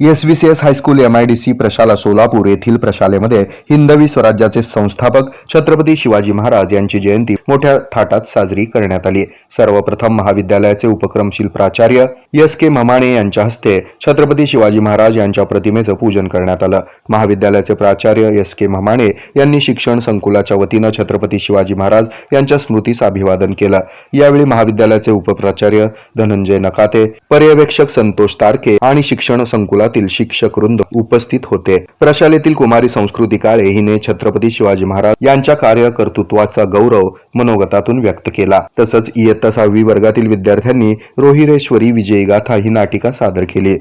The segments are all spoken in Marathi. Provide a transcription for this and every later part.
S V C S high school M I D C प्रशाला सोलापूर येथील प्रशालेमध्ये हिंदवी स्वराज्याचे संस्थापक छत्रपती शिवाजी महाराज यांची जयंती मोठ्या थाटात साजरी करण्यात आली. सर्वप्रथम महाविद्यालयाचे उपक्रमशील प्राचार्य एस के ममाणे यांच्या हस्ते छत्रपती शिवाजी महाराज यांच्या प्रतिमेचं पूजन करण्यात आलं. महाविद्यालयाचे प्राचार्य एस के ममाणे यांनी शिक्षण संकुलाच्या वतीनं छत्रपती शिवाजी महाराज यांच्या स्मृतीस अभिवादन केलं. यावेळी महाविद्यालयाचे उपप्राचार्य धनंजय नकाते पर्यवेक्षक संतोष तारके आणि शिक्षण संकुला संकुलातील शिक्षक वृंद उपस्थित होते. प्रशालेतील कुमारी संस्कृती काळे हिने छत्रपती शिवाजी महाराज यांच्या कार्यकर्तृत्वाचा गौरव मनोगतातून व्यक्त केला. तसंच इयत्ता सहावी वर्गातील विद्यार्थ्यांनी रोहिरेश्वरी विजयी गाथा ही नाटिका सादर केली.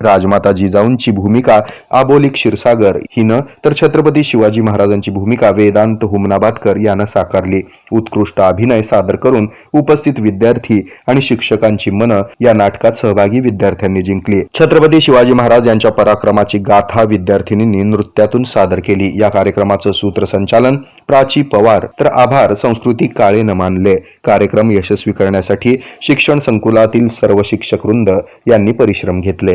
राजमाता जिजाऊंची भूमिका आबोली क्षीरसागर हिनं तर छत्रपती शिवाजी महाराजांची भूमिका वेदांत हुमनाबादकर यानं साकारली. उत्कृष्ट अभिनय सादर करून उपस्थित विद्यार्थी आणि शिक्षकांची मनं या नाटकात सहभागी विद्यार्थ्यांनी जिंकली. छत्रपती शिवाजी महाराज यांच्या पराक्रमाची गाथा विद्यार्थिनींनी नृत्यातून सादर केली. या कार्यक्रमाचं सूत्रसंचालन प्राची पवार तर आभार संस्कृती काळेनं मानले. कार्यक्रम यशस्वी करण्यासाठी शिक्षण संकुलातील सर्व शिक्षक वृंद यांनी परिश्रम घेतले.